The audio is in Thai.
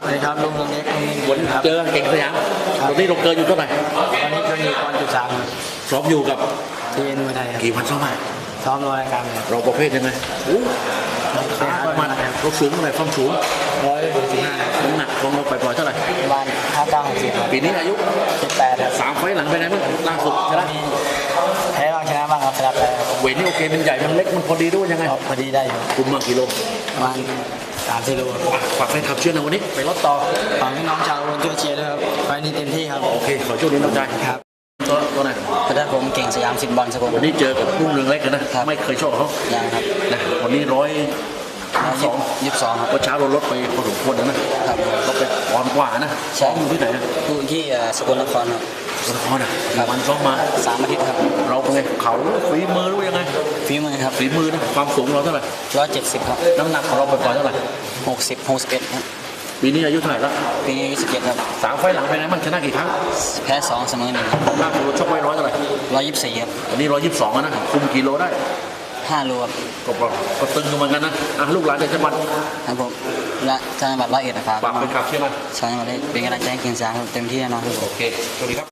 สวัสดีครับลุงเรืองเล็กลุงเงินวันครับ เจอเก่งสยามวันนี้เราเกินอยู่เท่าไหร่ตอนนี้เคยอยู่ก่อนจุดสามซ้อมอยู่กับทีเอ็นมวยไทยครับกี่วันซ้อมมาซ้อมรอยการครับเราประเภทยังไงโอ้ขาประมาณเราสูงเท่าไหร่ความสูงร้อยหกสิบห้าน้ำหนักของเราปล่อยๆเท่าไหร่ประมาณห้าเก้าหกสิบครับปีนี้อายุเจ็ดแปดครับสามไฟล์หลังไปไหนบ้างล่าสุดชนะมีแพ้ บ้างชนะบ้างครับสลับไปครับเวทนี่โอเคมันใหญ่มันเล็กมันพอดีด้วยยังไงพอดีได้อยู่คุมมากี่โลประมาณสามสี่โลครับอะฝากแฟนคลับเชื่อนะวันนี้ไปรถต่อฝากพี่น้องชาวอุบลช่วยเชียร์ด้วยครับไฟล์นี้เต็มที่ครับโอเคขอโชคดีน้องใจครับตัวตัวไหนแต่ถ้าผมเก่งสยามสิบบอลสกลวันนี้เจอกับรุ่งเรืองเล็กนะไม่เคยชอบเขายังครับนะวันนี้ร้อยสองยี่สิบสองครับก็เช้าเราลดไปพอสมควรแล้วนะครับลดไปปอนด์กว่านะใช่ซ้อมอยู่ที่ไหนนะอยู่ที่เอ่อสกลนครครับสก ลนครอะกี่วันซ้อมมาสามอาทิตย์ครับ เราเป็นไงเขาฝีมือหรือยังไงฝีมือครับฝีมือนะความสูงเราเท่าไหร่ร้อยเจ็ดสิบครับน้ำหนักของเราปล่อยๆเท่าไหร่หกสิบหกสิบเอ็ดครับปีนี้อายุเท่าไหร่แล้วปีนี้อายุสิบเจ็ดครับสามไฟล์หลังไปไหนมันชนะกี่ครั้งแพ้สองเสมอหนึ่งครับล่าสุดเราชกไว้ร้อยเท่าไหร่ร้อยยี่สิบสี่ครับวันนี้ร้อยยี่สิบสองนะคุมกิโลได้ห้าโลครับก็ก็ก็ตึงกันเหมือนกันนะอะลูกหลานเด็กจังหวัดครับผมและจังหวัดร้อยเอ็ดนะครับฝากเป็นขับเชื่อมันชาวจังหวัดได้เป็นกำลังใจให้เกียงสยามครับเต็มที่แน่นอนครับผมโอเคสวัสดีครับ